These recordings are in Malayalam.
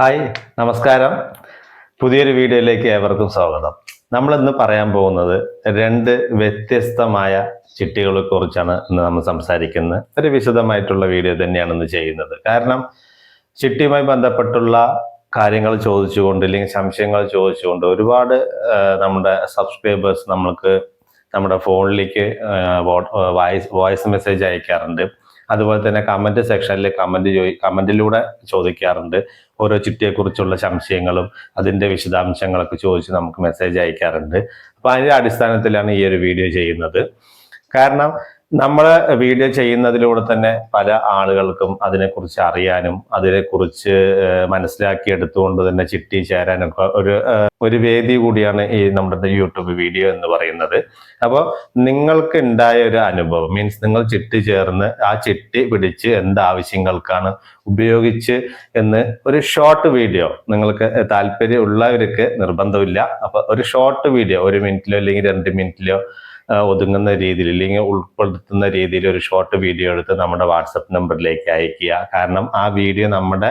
ഹായ് നമസ്കാരം. പുതിയൊരു വീഡിയോയിലേക്ക് ഏവർക്കും സ്വാഗതം. നമ്മൾ ഇന്ന് പറയാൻ പോകുന്നത് രണ്ട് വ്യത്യസ്തമായ ചിട്ടികളെ കുറിച്ചാണ് ഇന്ന് നമ്മൾ സംസാരിക്കുന്നത്. ഒരു വിശദമായിട്ടുള്ള വീഡിയോ തന്നെയാണ് ഇന്ന് ചെയ്യുന്നത്. കാരണം ചിട്ടിയുമായി ബന്ധപ്പെട്ടുള്ള കാര്യങ്ങൾ ചോദിച്ചുകൊണ്ട് അല്ലെങ്കിൽ സംശയങ്ങൾ ചോദിച്ചുകൊണ്ട് ഒരുപാട് നമ്മുടെ സബ്സ്ക്രൈബേഴ്സ് നമ്മൾക്ക് നമ്മുടെ ഫോണിലേക്ക് വോയിസ് വോയിസ് മെസ്സേജ് അയക്കാറുണ്ട്. അതുപോലെ തന്നെ കമന്റ് സെക്ഷനിൽ കമന്റ് ചോദി കമന്റിലൂടെ ചോദിക്കാറുണ്ട്. ഓരോ ചിട്ടിയെക്കുറിച്ചുള്ള സംശയങ്ങളും അതിന്റെ വിശദാംശങ്ങളൊക്കെ ചോദിച്ച് നമുക്ക് മെസ്സേജ് അയക്കാറുണ്ട്. അപ്പൊ അതിന്റെ അടിസ്ഥാനത്തിലാണ് ഈ ഒരു വീഡിയോ ചെയ്യുന്നത്. കാരണം നമ്മൾ വീഡിയോ ചെയ്യുന്നതിലൂടെ തന്നെ പല ആളുകൾക്കും അതിനെക്കുറിച്ച് അറിയാനും അതിനെക്കുറിച്ച് മനസ്സിലാക്കി എടുത്തുകൊണ്ട് തന്നെ ചിട്ടി ചേരാനൊക്കെ ഒരു ഒരു വേദി കൂടിയാണ് ഈ നമ്മുടെ യൂട്യൂബ് വീഡിയോ എന്ന് പറയുന്നത്. അപ്പോൾ നിങ്ങൾക്ക് ഉണ്ടായ ഒരു അനുഭവം മീൻസ് നിങ്ങൾ ചിട്ടി ചേർന്ന് ആ ചിട്ടി പിടിച്ച് എന്ത് ആവശ്യങ്ങൾക്കാണ് ഉപയോഗിച്ച് എന്ന് ഒരു ഷോർട്ട് വീഡിയോ നിങ്ങൾക്ക് താല്പര്യമുള്ളവർക്ക് നിർബന്ധമില്ല. അപ്പോൾ ഒരു ഷോർട്ട് വീഡിയോ ഒരു മിനിറ്റിലോ അല്ലെങ്കിൽ രണ്ട് മിനിറ്റിലോ ഒതുങ്ങുന്ന രീതിയിൽ അല്ലെങ്കിൽ ഉൾപ്പെടുത്തുന്ന രീതിയിൽ ഒരു ഷോർട്ട് വീഡിയോ എടുത്ത് നമ്മുടെ വാട്സപ്പ് നമ്പറിലേക്ക് അയക്കുക കാരണം ആ വീഡിയോ നമ്മുടെ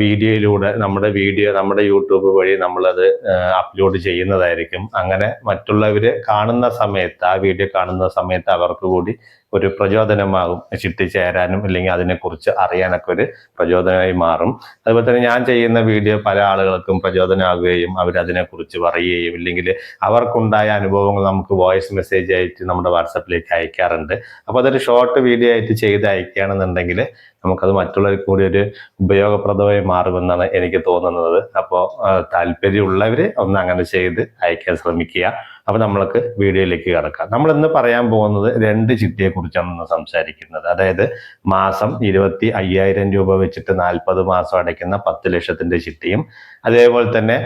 വീഡിയോയിലൂടെ നമ്മുടെ വീഡിയോ നമ്മുടെ യൂട്യൂബ് വഴി നമ്മളത് അപ്ലോഡ് ചെയ്യുന്നതായിരിക്കും. അങ്ങനെ മറ്റുള്ളവര് കാണുന്ന സമയത്ത് ആ വീഡിയോ കാണുന്ന സമയത്ത് അവർക്ക് കൂടി ഒരു പ്രചോദനമാകും ചേരാനും അല്ലെങ്കിൽ അതിനെക്കുറിച്ച് അറിയാനൊക്കെ ഒരു പ്രചോദനമായി മാറും. അതുപോലെ തന്നെ ഞാൻ ചെയ്യുന്ന വീഡിയോ പല ആളുകൾക്കും പ്രചോദനമാകുകയും അവർ അതിനെക്കുറിച്ച് പറയുകയും ഇല്ലെങ്കിൽ അവർക്കുണ്ടായ അനുഭവങ്ങൾ നമുക്ക് വോയിസ് മെസ്സേജ് ആയിട്ട് നമ്മുടെ വാട്സപ്പിലേക്ക് അയക്കാറുണ്ട്. അപ്പോൾ അതൊരു ഷോർട്ട് വീഡിയോ ആയിട്ട് ചെയ്ത് അയക്കുകയാണെന്നുണ്ടെങ്കിൽ നമുക്കത് മറ്റുള്ളവർക്ക് കൂടി ഒരു ഉപയോഗപ്രദമായി മാറുമെന്നാണ് എനിക്ക് തോന്നുന്നത്. അപ്പോൾ താല്പര്യമുള്ളവർ ഒന്ന് അങ്ങനെ ചെയ്ത് അയക്കാൻ ശ്രമിക്കുക. അപ്പോൾ നമ്മൾക്ക് വീഡിയോയിലേക്ക് കിടക്കാം. നമ്മൾ ഇന്ന് പറയാൻ പോകുന്നത് രണ്ട് ചിട്ടിയെ കുറിച്ചാണ് ഇന്ന് സംസാരിക്കുന്നത്. അതായത് മാസം ഇരുപത്തി അയ്യായിരം രൂപ വെച്ചിട്ട് നാൽപ്പത് മാസം അടയ്ക്കുന്ന പത്ത് ലക്ഷത്തിന്റെ ചിട്ടിയും അതേപോലെ തന്നെ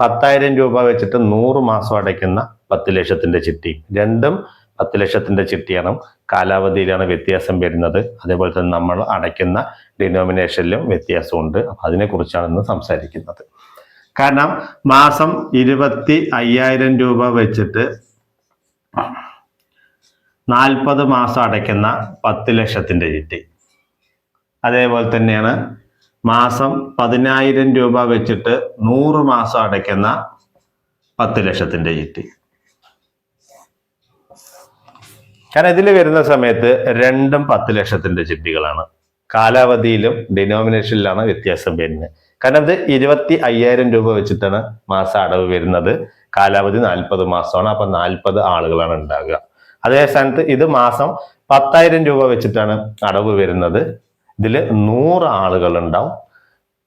പത്തായിരം രൂപ വെച്ചിട്ട് നൂറ് മാസം അടയ്ക്കുന്ന പത്ത് ലക്ഷത്തിന്റെ ചിട്ടിയും. രണ്ടും പത്ത് ലക്ഷത്തിന്റെ ചിട്ടിയാണ് കാലാവധിയിലാണ് വ്യത്യാസം വരുന്നത്. അതേപോലെ തന്നെ നമ്മൾ അടയ്ക്കുന്ന ഡിനോമിനേഷനിലും വ്യത്യാസമുണ്ട്. അപ്പൊ അതിനെക്കുറിച്ചാണ് ഇന്ന് സംസാരിക്കുന്നത്. കാരണം മാസം ഇരുപത്തി അയ്യായിരം രൂപ വെച്ചിട്ട് നാൽപ്പത് മാസം അടയ്ക്കുന്ന പത്ത് ലക്ഷത്തിന്റെ ചിട്ടി. അതേപോലെ തന്നെയാണ് മാസം പതിനായിരം രൂപ വെച്ചിട്ട് നൂറ് മാസം അടയ്ക്കുന്ന പത്ത് ലക്ഷത്തിന്റെ ചിട്ടി. കാരണം ഇതിൽ വരുന്ന സമയത്ത് രണ്ടും പത്ത് ലക്ഷത്തിന്റെ ചിട്ടികളാണ്. കാലാവധിയിലും ഡിനോമിനേഷനിലാണ് വ്യത്യാസം വരുന്നത്. കാരണം ഇത് ഇരുപത്തി അയ്യായിരം രൂപ വെച്ചിട്ടാണ് മാസം അടവ് വരുന്നത്. കാലാവധി നാൽപ്പത് മാസമാണ്. അപ്പൊ നാൽപ്പത് ആളുകളാണ് ഉണ്ടാകുക. അതേ സ്ഥാനത്ത് ഇത് മാസം പത്തായിരം രൂപ വെച്ചിട്ടാണ് അടവ് വരുന്നത്. ഇതിൽ നൂറ് ആളുകൾ ഉണ്ടാവും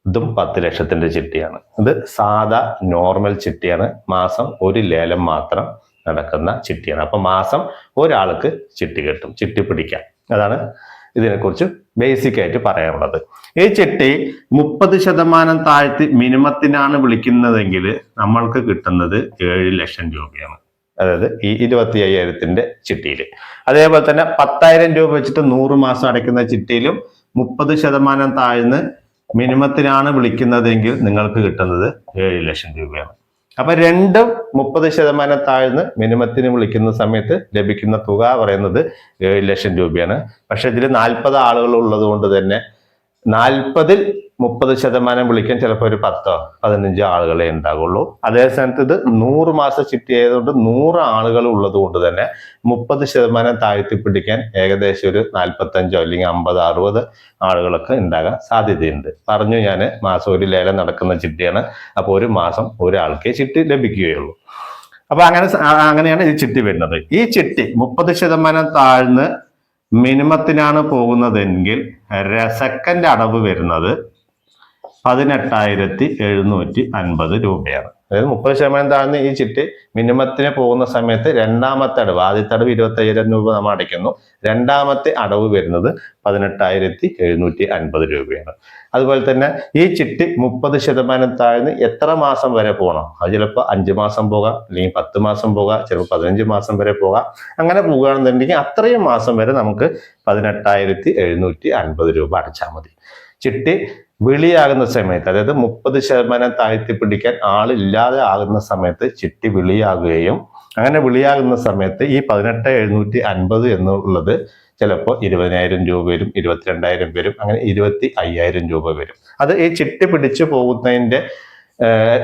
ഇതും പത്ത് ലക്ഷത്തിന്റെ ചിട്ടിയാണ്. ഇത് സാധാ നോർമൽ ചിട്ടിയാണ്. മാസം ഒരു ലേലം മാത്രം നടക്കുന്ന ചിട്ടിയാണ്. അപ്പൊ മാസം ഒരാൾക്ക് ചിട്ടി കിട്ടും. ചിട്ടി പിടിക്കാം. അതാണ് ഇതിനെക്കുറിച്ച് ബേസിക് ആയിട്ട് പറയാനുള്ളത്. ഈ ചിട്ടി മുപ്പത് ശതമാനം താഴ്ത്തി മിനിമത്തിനാണ് വിളിക്കുന്നതെങ്കിൽ നമ്മൾക്ക് കിട്ടുന്നത് ഏഴ് ലക്ഷം രൂപയാണ്. അതായത് ഈ ഇരുപത്തി അയ്യായിരത്തിന്റെ ചിട്ടിയിൽ. അതേപോലെ തന്നെ പത്തായിരം രൂപ വെച്ചിട്ട് നൂറ് മാസം അടയ്ക്കുന്ന ചിട്ടിയിലും മുപ്പത് ശതമാനം താഴ്ന്ന് മിനിമത്തിനാണ് വിളിക്കുന്നതെങ്കിൽ നിങ്ങൾക്ക് കിട്ടുന്നത് ഏഴ് ലക്ഷം രൂപയാണ്. അപ്പൊ രണ്ടും മുപ്പത് ശതമാനം താഴ്ന്ന് മിനിമത്തിന് വിളിക്കുന്ന സമയത്ത് ലഭിക്കുന്ന തുക പറയുന്നത് ഏഴ് ലക്ഷം രൂപയാണ്. പക്ഷെ ഇതിൽ നാൽപ്പത് ആളുകൾ ഉള്ളത് കൊണ്ട് തന്നെ നാൽപ്പതിൽ മുപ്പത് ശതമാനം വിളിക്കാൻ ചിലപ്പോൾ ഒരു പത്തോ പതിനഞ്ചോ ആളുകളെ ഉണ്ടാകുള്ളൂ അതേ സ്ഥാനത്ത് ഇത് നൂറ് മാസം ഷിഫ്റ്റ് ചെയ്തുകൊണ്ട് നൂറ് ആളുകൾ ഉള്ളത് കൊണ്ട് തന്നെ മുപ്പത് ശതമാനം താഴ്ത്തി പിടിക്കാൻ ഏകദേശം ഒരു നാൽപ്പത്തഞ്ചോ അല്ലെങ്കിൽ അമ്പത് അറുപത് ആളുകളൊക്കെ ഉണ്ടാകാൻ സാധ്യതയുണ്ട്. പറഞ്ഞു ഞാൻ മാസം ഒരു ലേലം നടക്കുന്ന ചിട്ടിയാണ് അപ്പോൾ ഒരു മാസം ഒരാൾക്കേ ചിട്ടി ലഭിക്കുകയുള്ളൂ. അപ്പൊ അങ്ങനെ അങ്ങനെയാണ് ഈ ചിട്ടി വരുന്നത്. ഈ ചിട്ടി മുപ്പത് ശതമാനം താഴ്ന്ന് മിനിമത്തിനാണ് പോകുന്നതെങ്കിൽ രസക്കന്റെ അടവ് വരുന്നത് പതിനെട്ടായിരത്തി എഴുന്നൂറ്റി അൻപത് രൂപയാണ്. അതായത് മുപ്പത് ശതമാനം താഴ്ന്ന് ഈ ചിട്ടി മിനിമത്തിന് പോകുന്ന സമയത്ത് രണ്ടാമത്തെ അടവ് ആദ്യത്തെ അടവ് ഇരുപത്തി അയ്യായിരം രൂപ നമ്മൾ അടയ്ക്കുന്നു. രണ്ടാമത്തെ അടവ് വരുന്നത് പതിനെട്ടായിരത്തി എഴുന്നൂറ്റി അൻപത് രൂപയാണ്. അതുപോലെ തന്നെ ഈ ചിട്ടി മുപ്പത് ശതമാനം താഴ്ന്ന് എത്ര മാസം വരെ പോകണം? അത് ചിലപ്പോൾ അഞ്ച് മാസം പോകാം അല്ലെങ്കിൽ പത്ത് മാസം പോകാം ചിലപ്പോൾ പതിനഞ്ച് മാസം വരെ പോകാം. അങ്ങനെ പോകുകയാണെന്നുണ്ടെങ്കിൽ അത്രയും മാസം വരെ നമുക്ക് പതിനെട്ടായിരത്തി എഴുന്നൂറ്റി അൻപത് രൂപ അടച്ചാൽ മതി. ചിട്ടി വിളിയാകുന്ന സമയത്ത് അതായത് മുപ്പത് ശതമാനം താഴ്ത്തി പിടിക്കാൻ ആളില്ലാതെ ആകുന്ന സമയത്ത് ചിട്ടി വിളിയാകുകയും അങ്ങനെ വിളിയാകുന്ന സമയത്ത് ഈ പതിനെട്ട് എഴുന്നൂറ്റി അൻപത് എന്നുള്ളത് ചിലപ്പോൾ ഇരുപതിനായിരം രൂപ വരും ഇരുപത്തിരണ്ടായിരം വരും അങ്ങനെ ഇരുപത്തി അയ്യായിരം രൂപ വരും. അത് ഈ ചിട്ടി പിടിച്ചു പോകുന്നതിന്റെ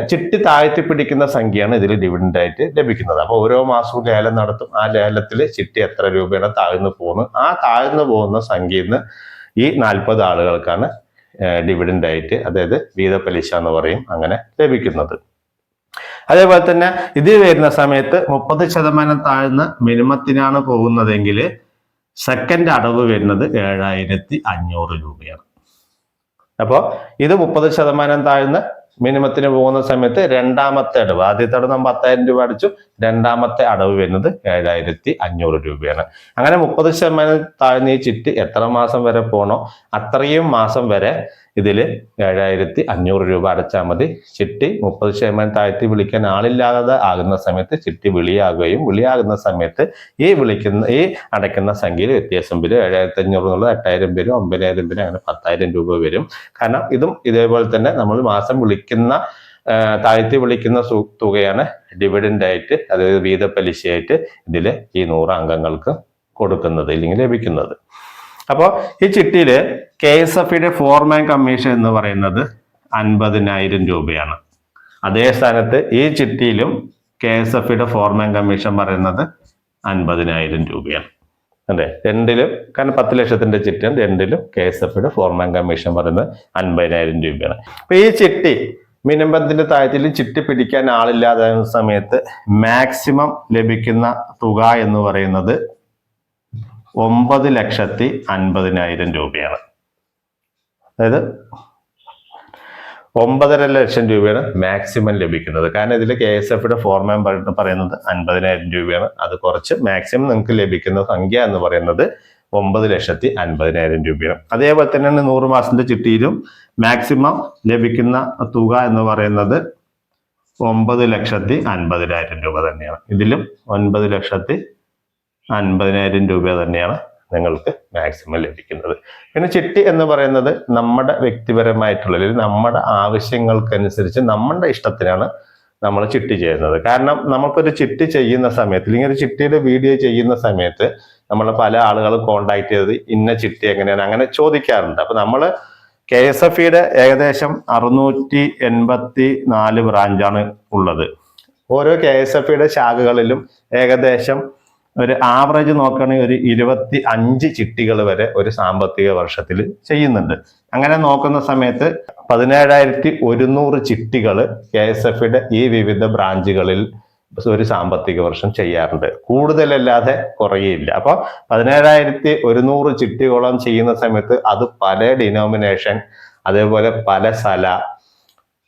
ചിട്ടി താഴ്ത്തി പിടിക്കുന്ന സംഖ്യയാണ് ഇതിൽ ഡിവിഡന്റായിട്ട് ലഭിക്കുന്നത്. അപ്പോൾ ഓരോ മാസവും ലേലം നടത്തും ആ ലേലത്തിൽ ചിട്ടി എത്ര രൂപയാണ് താഴ്ന്നു പോകുന്നത്? ആ താഴ്ന്നു പോകുന്ന സംഖ്യയിൽ നിന്ന് ഈ നാൽപ്പത് ആളുകൾക്കാണ് ഡിവിഡൻഡ് ആയിട്ട് അതായത് വീത പലിശ എന്ന് പറയും അങ്ങനെ ലഭിക്കുന്നത്. അതേപോലെ തന്നെ ഇത് വരുന്ന സമയത്ത് മുപ്പത് ശതമാനം താഴ്ന്ന മിനിമത്തിനാണ് പോകുന്നതെങ്കിൽ സെക്കൻഡ് അടവ് വരുന്നത് ഏഴായിരത്തി അഞ്ഞൂറ് രൂപയാണ്. അപ്പോൾ ഇത് മുപ്പത് ശതമാനം താഴ്ന്ന മിനിമത്തിന് പോകുന്ന സമയത്ത് രണ്ടാമത്തെ അടവ് ആദ്യത്തെ അടവ് നമ്മൾ പത്തായിരം രൂപ അടച്ചു രണ്ടാമത്തെ അടവ് വരുന്നത് ഏഴായിരത്തി അഞ്ഞൂറ് രൂപയാണ്. അങ്ങനെ മുപ്പത് ശതമാനം താഴ്ന്ന ഈ ചിറ്റ് എത്ര മാസം വരെ പോണോ അത്രയും മാസം വരെ ഇതിൽ ഏഴായിരത്തി അഞ്ഞൂറ് രൂപ അടച്ചാൽ മതി. ചിട്ടി മുപ്പത് ശതമാനം താഴ്ത്തി വിളിക്കാൻ ആളില്ലാതെ ആകുന്ന സമയത്ത് ചിട്ടി വിളിയാകുകയും വിളിയാകുന്ന സമയത്ത് ഈ വിളിക്കുന്ന ഈ അടയ്ക്കുന്ന സംഖ്യയിൽ വ്യത്യാസം വരും. ഏഴായിരത്തി അഞ്ഞൂറ് എന്നുള്ളത് എട്ടായിരം പേരും ഒമ്പതിനായിരം പേരും അങ്ങനെ പത്തായിരം രൂപ വരും. കാരണം ഇതും ഇതേപോലെ തന്നെ നമ്മൾ മാസം വിളിക്കുന്ന താഴ്ത്തി വിളിക്കുന്ന തുകയാണ് ഡിവിഡന്റ് ആയിട്ട് അതായത് വീത പലിശയായിട്ട് ഇതിൽ ഈ നൂറ് അംഗങ്ങൾക്ക് കൊടുക്കുന്നത് ഇല്ലെങ്കിൽ ലഭിക്കുന്നത്. അപ്പോൾ ഈ ചിട്ടിയിൽ കെ എസ് എഫിയുടെ ഫോർമാൻ കമ്മീഷൻ എന്ന് പറയുന്നത് അൻപതിനായിരം രൂപയാണ്. അതേ സ്ഥാനത്ത് ഈ ചിട്ടിയിലും കെ എസ് എഫിയുടെ ഫോർമാൻ കമ്മീഷൻ പറയുന്നത് അൻപതിനായിരം രൂപയാണ്. അതെ രണ്ടിലും കാരണം പത്ത് ലക്ഷത്തിന്റെ ചിട്ടിയാണ് രണ്ടിലും കെ എസ് എഫിയുടെ ഫോർമാൻ കമ്മീഷൻ പറയുന്നത് അൻപതിനായിരം രൂപയാണ്. അപ്പൊ ഈ ചിട്ടി മിനിമത്തിന്റെ താഴത്തിൽ ചിട്ടി പിടിക്കാൻ ആളില്ലാതെ സമയത്ത് മാക്സിമം ലഭിക്കുന്ന തുക എന്ന് പറയുന്നത് ഒമ്പത് ലക്ഷത്തി അൻപതിനായിരം രൂപയാണ്. അതായത് ഒമ്പതര ലക്ഷം രൂപയാണ് മാക്സിമം ലഭിക്കുന്നത്. കാരണം ഇതിൽ കെ എസ് എഫിയുടെ ഫോർമാൻ പറയുന്നത് അൻപതിനായിരം രൂപയാണ്. അത് കുറച്ച് മാക്സിമം നിങ്ങൾക്ക് ലഭിക്കുന്ന സംഖ്യ എന്ന് പറയുന്നത് ഒമ്പത് ലക്ഷത്തി അൻപതിനായിരം രൂപയാണ്. അതേപോലെ തന്നെയാണ് നൂറ് മാസത്തിന്റെ ചിട്ടിയിലും മാക്സിമം ലഭിക്കുന്ന തുക എന്ന് പറയുന്നത് ഒമ്പത് ലക്ഷത്തി അൻപതിനായിരം രൂപ തന്നെയാണ്. ഇതിലും ഒൻപത് ലക്ഷത്തി അൻപതിനായിരം രൂപ തന്നെയാണ് നിങ്ങൾക്ക് മാക്സിമം ലഭിക്കുന്നത്. പിന്നെ ചിട്ടി എന്ന് പറയുന്നത് നമ്മുടെ വ്യക്തിപരമായിട്ടുള്ള അല്ലെങ്കിൽ നമ്മുടെ ആവശ്യങ്ങൾക്കനുസരിച്ച് നമ്മുടെ ഇഷ്ടത്തിനാണ് നമ്മൾ ചിട്ടി ചെയ്യുന്നത്. കാരണം നമുക്കൊരു ചിട്ടി ചെയ്യുന്ന സമയത്ത് അല്ലെങ്കിൽ ഒരു ചിട്ടിയുടെ വീഡിയോ ചെയ്യുന്ന സമയത്ത് നമ്മൾ പല ആളുകളും കോണ്ടാക്ട് ചെയ്ത് ഇന്ന ചിട്ടി എങ്ങനെയാണ് അങ്ങനെ ചോദിക്കാറുണ്ട്. അപ്പൊ നമ്മൾ കെ എസ് എഫ് ഇയുടെ ഏകദേശം അറുന്നൂറ്റി എൺപത്തി നാല് ബ്രാഞ്ചാണ് ഉള്ളത്. ഓരോ കെ എസ് എഫ് ഇയുടെ ശാഖകളിലും ഏകദേശം ഒരു ആവറേജ് നോക്കുകയാണെങ്കിൽ ഒരു ഇരുപത്തി അഞ്ച് ചിട്ടികൾ വരെ ഒരു സാമ്പത്തിക വർഷത്തിൽ ചെയ്യുന്നുണ്ട്. അങ്ങനെ നോക്കുന്ന സമയത്ത് പതിനേഴായിരത്തി ഒരുന്നൂറ് ചിട്ടികൾ കെ എസ് എഫിയുടെ ഈ വിവിധ ബ്രാഞ്ചുകളിൽ ഒരു സാമ്പത്തിക വർഷം ചെയ്യാറുണ്ട്. കൂടുതലല്ലാതെ കുറയില്ല അപ്പോൾ പതിനേഴായിരത്തി ഒരുന്നൂറ് ചിട്ടികളോളം ചെയ്യുന്ന സമയത്ത് അത് പല ഡിനോമിനേഷൻ അതേപോലെ പല സ്ഥല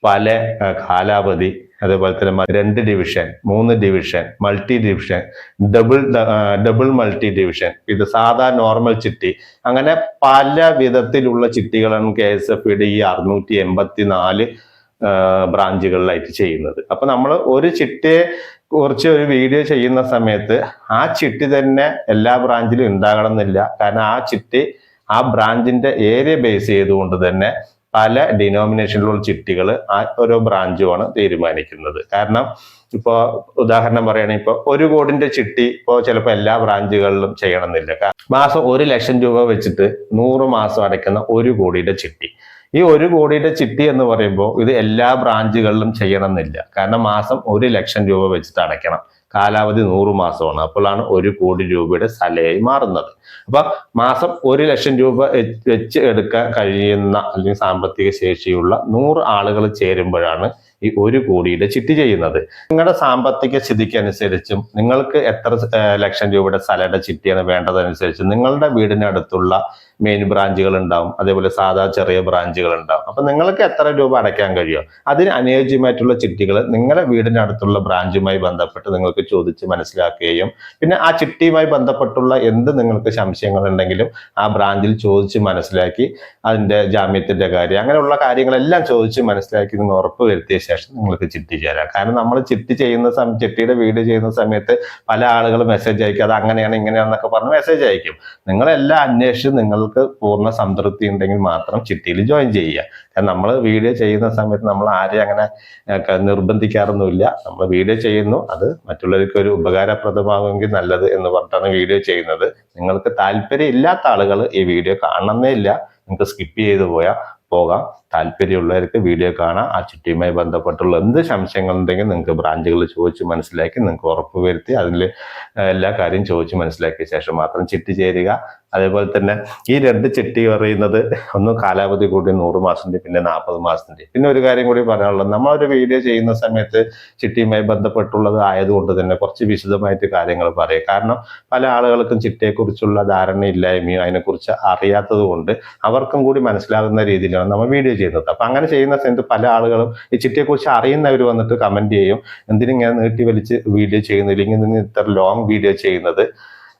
പല കാലാവധി അതേപോലെ തന്നെ രണ്ട് ഡിവിഷൻ മൂന്ന് division multi division double double multi division ഇത് സാധാ നോർമൽ ചിട്ടി. അങ്ങനെ പല വിധത്തിലുള്ള ചിട്ടികളാണ് കെ എസ് എഫ് ഈ അറുന്നൂറ്റി എൺപത്തി നാല് ബ്രാഞ്ചുകളിലായിട്ട് ചെയ്യുന്നത്. അപ്പൊ നമ്മൾ ഒരു ചിട്ടിയെ കുറിച്ച് ഒരു വീഡിയോ ചെയ്യുന്ന സമയത്ത് ആ ചിട്ടി തന്നെ എല്ലാ ബ്രാഞ്ചിലും ഉണ്ടാകണം എന്നില്ല കാരണം ആ ചിട്ടി ആ ബ്രാഞ്ചിന്റെ ഏരിയ ബേസ് ചെയ്തുകൊണ്ട് തന്നെ പല ഡിനോമിനേഷനിലുള്ള ചിട്ടികൾ ആ ഓരോ ബ്രാഞ്ചുമാണ് തീരുമാനിക്കുന്നത്. കാരണം ഇപ്പോൾ ഉദാഹരണം പറയുകയാണെങ്കിൽ ഇപ്പോൾ ഒരു കോടിന്റെ ചിട്ടി ഇപ്പോൾ ചിലപ്പോൾ എല്ലാ ബ്രാഞ്ചുകളിലും ചെയ്യണമെന്നില്ല. മാസം ഒരു ലക്ഷം രൂപ വെച്ചിട്ട് നൂറ് മാസം അടയ്ക്കുന്ന ഒരു കോടിയുടെ ചിട്ടി. ഈ ഒരു കോടിയുടെ ചിട്ടി എന്ന് പറയുമ്പോൾ ഇത് എല്ലാ ബ്രാഞ്ചുകളിലും ചെയ്യണമെന്നില്ല. കാരണം മാസം ഒരു ലക്ഷം രൂപ വെച്ചിട്ട് അടയ്ക്കണം. കാലാവധി നൂറ് മാസമാണ്. അപ്പോഴാണ് ഒരു കോടി രൂപയുടെ സലയായി മാറുന്നത്. അപ്പൊ മാസം ഒരു ലക്ഷം രൂപ വെച്ച് എടുക്കാൻ കഴിയുന്ന അല്ലെങ്കിൽ സാമ്പത്തിക ശേഷിയുള്ള നൂറ് ആളുകൾ ചേരുമ്പോഴാണ് ഈ ഒരു കോടിയുടെ ചിട്ടി ചെയ്യുന്നത്. നിങ്ങളുടെ സാമ്പത്തിക സ്ഥിതിക്ക് അനുസരിച്ചും നിങ്ങൾക്ക് എത്ര ലക്ഷം രൂപയുടെ സ്ഥലയുടെ ചിട്ടിയാണ് വേണ്ടതനുസരിച്ച് നിങ്ങളുടെ വീടിനടുത്തുള്ള മെയിൻ ബ്രാഞ്ചുകൾ ഉണ്ടാവും അതേപോലെ സാധാ ചെറിയ ബ്രാഞ്ചുകൾ ഉണ്ടാവും അപ്പൊ നിങ്ങൾക്ക് എത്ര രൂപ അടയ്ക്കാൻ കഴിയുമോ? അതിന് അനുയോജ്യമായിട്ടുള്ള ചിട്ടികൾ നിങ്ങളുടെ വീടിനടുത്തുള്ള ബ്രാഞ്ചുമായി ബന്ധപ്പെട്ട് നിങ്ങൾക്ക് ചോദിച്ച് മനസ്സിലാക്കുകയും പിന്നെ ആ ചിട്ടിയുമായി ബന്ധപ്പെട്ടുള്ള എന്ത് നിങ്ങൾക്ക് സംശയങ്ങൾ ഉണ്ടെങ്കിലും ആ ബ്രാഞ്ചിൽ ചോദിച്ച് മനസ്സിലാക്കി അതിന്റെ ജാമ്യത്തിന്റെ കാര്യം അങ്ങനെയുള്ള കാര്യങ്ങളെല്ലാം ചോദിച്ച് മനസ്സിലാക്കി നിങ്ങൾ ഉറപ്പ് വരുത്തിയ ശേഷം നിങ്ങൾക്ക് ചിട്ടി ചേരാം. കാരണം നമ്മൾ ചിട്ടി ചെയ്യുന്ന സമയം ചിട്ടിയുടെ വീഡിയോ ചെയ്യുന്ന സമയത്ത് പല ആളുകൾ മെസ്സേജ് അയക്കും. അത് അങ്ങനെയാണ് ഇങ്ങനെയാണെന്നൊക്കെ പറഞ്ഞ് മെസ്സേജ് അയക്കും. നിങ്ങളെല്ലാം അന്വേഷിച്ച് നിങ്ങളുടെ നിങ്ങൾക്ക് പൂർണ സംതൃപ്തി ഉണ്ടെങ്കിൽ മാത്രം ചിട്ടിയിൽ ജോയിൻ ചെയ്യുക. കാരണം നമ്മൾ വീഡിയോ ചെയ്യുന്ന സമയത്ത് നമ്മൾ ആരെയും അങ്ങനെ നിർബന്ധിക്കാറൊന്നുമില്ല. നമ്മൾ വീഡിയോ ചെയ്യുന്നു അത് മറ്റുള്ളവർക്ക് ഒരു ഉപകാരപ്രദമാകുമെങ്കിൽ നല്ലത് എന്ന് പറഞ്ഞിട്ടാണ് വീഡിയോ ചെയ്യുന്നത്. നിങ്ങൾക്ക് താല്പര്യം ഇല്ലാത്ത ആളുകൾ ഈ വീഡിയോ കാണണമെന്നേ ഇല്ല. നിങ്ങൾക്ക് സ്കിപ്പ് ചെയ്ത് പോയാൽ പോകാം. താല്പര്യമുള്ളവർക്ക് വീഡിയോ കാണാം. ആ ചുറ്റിയുമായി ബന്ധപ്പെട്ടുള്ള എന്ത് സംശയങ്ങളുണ്ടെങ്കിൽ നിങ്ങൾക്ക് ബ്രാഞ്ചുകളിൽ ചോദിച്ച് മനസ്സിലാക്കി നിങ്ങൾക്ക് ഉറപ്പ് വരുത്തി അതിൽ എല്ലാ കാര്യവും ചോദിച്ച് മനസ്സിലാക്കിയ ശേഷം മാത്രം ചിട്ടി ചേരുക. അതേപോലെ തന്നെ ഈ രണ്ട് ചിട്ടി പറയുന്നത് ഒന്ന് കാലാവധി കൂടി നൂറ് മാസത്തിന്റെ പിന്നെ നാൽപ്പത് മാസത്തിന്റെ പിന്നെ ഒരു കാര്യം കൂടി പറയാനുള്ളത് ഒരു വീഡിയോ ചെയ്യുന്ന സമയത്ത് ചിട്ടിയുമായി ബന്ധപ്പെട്ടുള്ളത് ആയതുകൊണ്ട് തന്നെ കുറച്ച് വിശദമായിട്ട് കാര്യങ്ങൾ പറയും. കാരണം പല ആളുകൾക്കും ചിട്ടിയെക്കുറിച്ചുള്ള ധാരണയില്ലായ്മയോ അതിനെക്കുറിച്ച് അറിയാത്തത് കൊണ്ട് അവർക്കും കൂടി മനസ്സിലാകുന്ന രീതിയിലാണ് നമ്മൾ വീഡിയോ ചെയ്യുന്നത്. അപ്പൊ അങ്ങനെ ചെയ്യുന്ന സമയത്ത് പല ആളുകളും ഈ ചിട്ടിയെക്കുറിച്ച് അറിയുന്നവർ വന്നിട്ട് കമന്റ് ചെയ്യും. എന്തിനിങ്ങനെ നീട്ടി വലിച്ച് വീഡിയോ ചെയ്യുന്നില്ലെങ്കിൽ ഇത്ര ലോങ് വീഡിയോ ചെയ്യുന്നത്?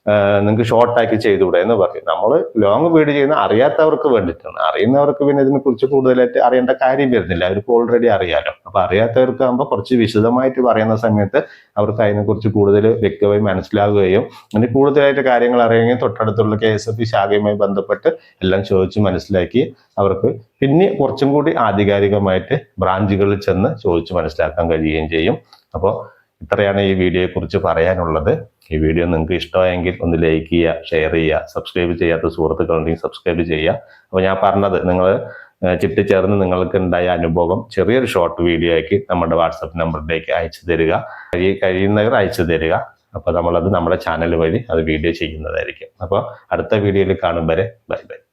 നിങ്ങൾക്ക് ഷോർട്ടാക്കി ചെയ്തുകൂടെ എന്ന് പറയും. നമ്മൾ ലോങ് വീഡിയോ ചെയ്യുന്ന അറിയാത്തവർക്ക് വേണ്ടിയിട്ടാണ്. അറിയുന്നവർക്ക് പിന്നെ ഇതിനെക്കുറിച്ച് കൂടുതലായിട്ട് അറിയേണ്ട കാര്യം വരുന്നില്ല. അവർക്ക് ഓൾറെഡി അറിയാലോ. അപ്പൊ അറിയാത്തവർക്ക് ആകുമ്പോൾ കുറച്ച് വിശദമായിട്ട് പറയുന്ന സമയത്ത് അവർക്ക് അതിനെക്കുറിച്ച് കൂടുതൽ വ്യക്തമായി മനസ്സിലാകുകയും ഇനി കൂടുതലായിട്ട് കാര്യങ്ങൾ അറിയുകയും തൊട്ടടുത്തുള്ള കെ എസ് എഫ് ശാഖയുമായി ബന്ധപ്പെട്ട് എല്ലാം ചോദിച്ച് മനസ്സിലാക്കി അവർക്ക് പിന്നെ കുറച്ചും കൂടി ആധികാരികമായിട്ട് ബ്രാഞ്ചുകളിൽ ചെന്ന് ചോദിച്ച് മനസ്സിലാക്കാൻ കഴിയുകയും ചെയ്യും. അപ്പോൾ ഇത്രയാണ് ഈ വീഡിയോയെ കുറിച്ച് പറയാനുള്ളത്. ഈ വീഡിയോ നിങ്ങൾക്ക് ഇഷ്ടമായെങ്കിൽ ഒന്ന് ലൈക്ക് ചെയ്യുക ഷെയർ ചെയ്യുക സബ്സ്ക്രൈബ് ചെയ്യാത്ത സുഹൃത്തുക്കളുണ്ടെങ്കിൽ സബ്സ്ക്രൈബ് ചെയ്യുക. അപ്പോൾ ഞാൻ പറഞ്ഞത് നിങ്ങൾ ചിട്ടി ചേർന്ന് നിങ്ങൾക്ക് ഉണ്ടായ അനുഭവം ചെറിയൊരു ഷോർട്ട് വീഡിയോ ആക്കി നമ്മുടെ വാട്സപ്പ് നമ്പറിലേക്ക് അയച്ചു തരിക. കഴി കഴിയുന്നവർ അയച്ചു തരിക. അപ്പോൾ നമ്മളത് നമ്മുടെ ചാനൽ വഴി അത് വീഡിയോ ചെയ്യുന്നതായിരിക്കും. അപ്പോൾ അടുത്ത വീഡിയോയിൽ കാണും വരെ ബൈ ബൈ